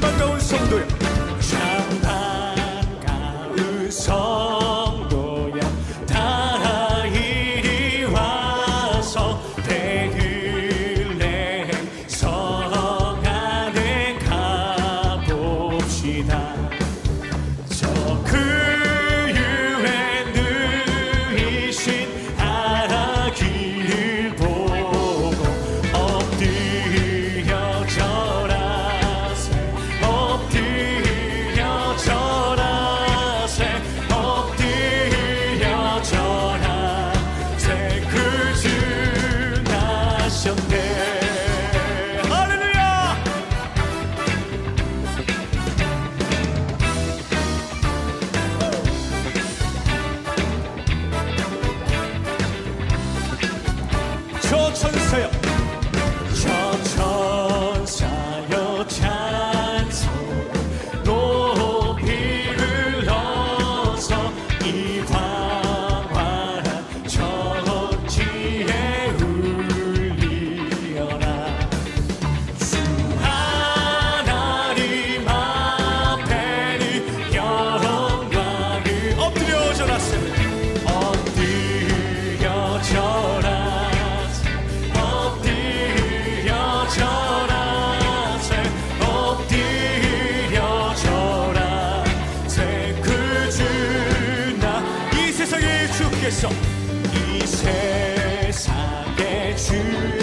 擔當到送隊。 서주세요. 천천사여 찬송을 높이 불러서 이 광활한 천지에 울리어라. 주 하나님 앞에는 영광을 엎드려 절하세 이 세상에 주.